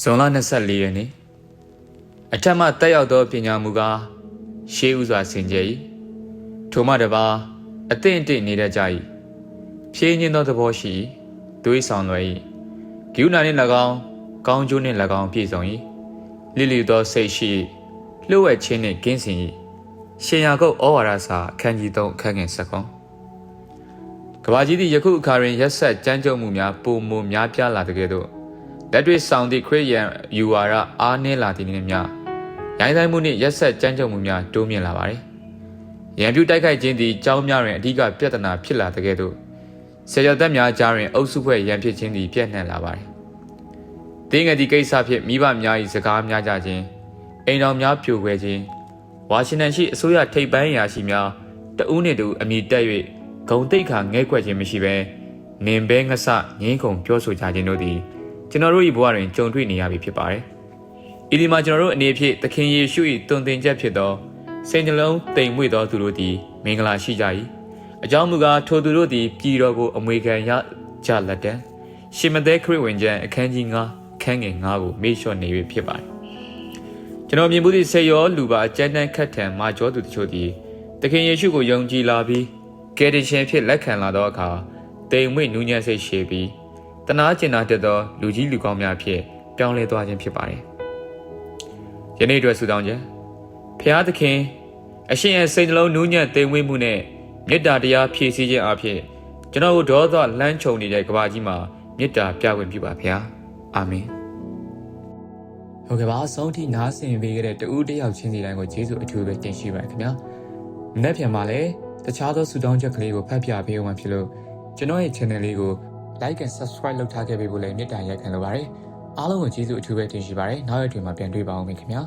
ဇွန်လ24ရက်နေ့အထက်မှတက်ရောက်သောပညာမူကားရှေးဥစွာစင်ကြယ်၏ထိုမှတပါအသင့်အတင့်နေတတ်ကြ၏ဖြည့်ညင်းသောသဘောရှိ၏သွေးဆောင်လွယ်၏ဂိူနာနှင့်၎င်းကောင်းကျိုးနှင့်၎င်းပြည့်စုံ၏လိလိသောစိတ်ရှိ၏လှုပ်ဝက်ခြင်းနှင့်ကင်းစင်၏ရှင်ယာကုတ်ဩဝါဒစာအခန်းကြီး3အခန်းငယ်7ကဘာကြီးသည်ယခုအခါတွင်ရက်ဆက်ကြမ်းကြုတ်မှုများပုံမများပြားလာတဲ့ကဲ့သို့ လက်တွေ့ဆောင်သည့်ခရစ်ယာန်ယူဝါဒအားနည်းလာသည်နှင့်များရိုင်းဆိုင်မှုနှင့်ရက်ဆက်ကြမ်းကြုတ်မှုများတိုးမြင့်လာပါသည်။ရန်ပြုတိုက်ခိုက်ခြင်းသည်ကြောင်းများတွင်အဓိကပြဿနာဖြစ်လာတဲ့ကဲ့သို့ဆရာသက်များကြားတွင်အုပ်စုဖွဲ့ရန်ဖြစ်ခြင်းသည်ပြန့်နှံ့လာပါသည်။တင်းငယ်ဒီကိစ္စဖြင့်မိဘများ၏စကားများကြခြင်းအိမ်တော်များပြိုကွဲခြင်းဝါရှင်တန်ရှိအစိုးရထိပ်ပိုင်းရာရှိများတဦးနှင့်တူအမိတက်၍ဂုံတိတ်ခါငဲကွက်ခြင်းမရှိဘဲနင်ဘဲငဆငင်းခုန်ပြောဆိုကြခြင်းတို့သည် ကျွန်တော်တို့၏ဘဝတွင်ကြုံတွေ့နေရပြီဖြစ်ပါတယ်။ဤဒီမှာကျွန်တော်တို့အနေဖြင့်သခင်ယေရှု၏တုန်သင်ချက်ဖြစ်သောစိတ်နှလုံးတိမ်မွေ့သောသူတို့သည်မင်္ဂလာရှိကြ၏။အကြောင်းမူကားထိုသူတို့သည်ပြည်တော်ကိုအမွေခံရကြလက်တံရှင်မသက်ခရစ်ဝင်ကျမ်းအခန်းကြီး9ခန်းငယ်9ကိုမေ့လျှော့နေပြီဖြစ်ပါတယ်။ကျွန်တော်မြင်မှုသည့်ဆေရောလူပါအကျဉ်းတန်းခတ်ထံမာကျောသူတို့ချို့သည်သခင်ယေရှုကိုယုံကြည်လာပြီးကယ်တင်ရှင်ဖြစ်လက်ခံလာသောအခါတိမ်မွေ့နူးညံ့စိတ်ရှည်ပြီး တနာကျင်နာတတ်သောလူကြီးလူကောင်းများဖြင့်ပြောင်းလဲသွားခြင်းဖြစ်ပါတယ်။ယနေ့အတွက်ဆုတောင်းခြင်းဖျားသခင်အရှင်ရဲ့စိတ်နှလုံးနူးညံ့သိမ်မွေ့မှုနဲ့မေတ္တာတရားဖြည့်ဆည်းခြင်းအပြင်ကျွန်တော်တို့ဒေါသလမ်းခြုံနေတဲ့ကဘာကြီးမှာမေတ္တာပြခွင့်ပြုပါဖျား။အာမင်။ဟုတ်ကဲ့ပါအဆုံးထိနားဆင်ပေးခဲ့တဲ့တူးတယောက်ချင်းစီတိုင်းကိုကျေးဇူးအထူးပဲတင်ရှိပါရခင်ဗျာ။မနေ့ပြန်မှာလည်းတခြားသောဆုတောင်းချက်ကလေးကိုဖတ်ပြပေးအောင်ဖြစ်လို့ကျွန်တော်ရဲ့ channel လေးကို like and subscribe လုပ်ထားခဲ့ပေးဖို့လည်းမေတ္တာရက်ခံလိုပါတယ်အားလုံးကိုကျေးဇူးအထူးပဲတင်ရှိပါတယ်နောက်ရက်တွေမှာပြန်တွေ့ပါအောင်ခင်ဗျာ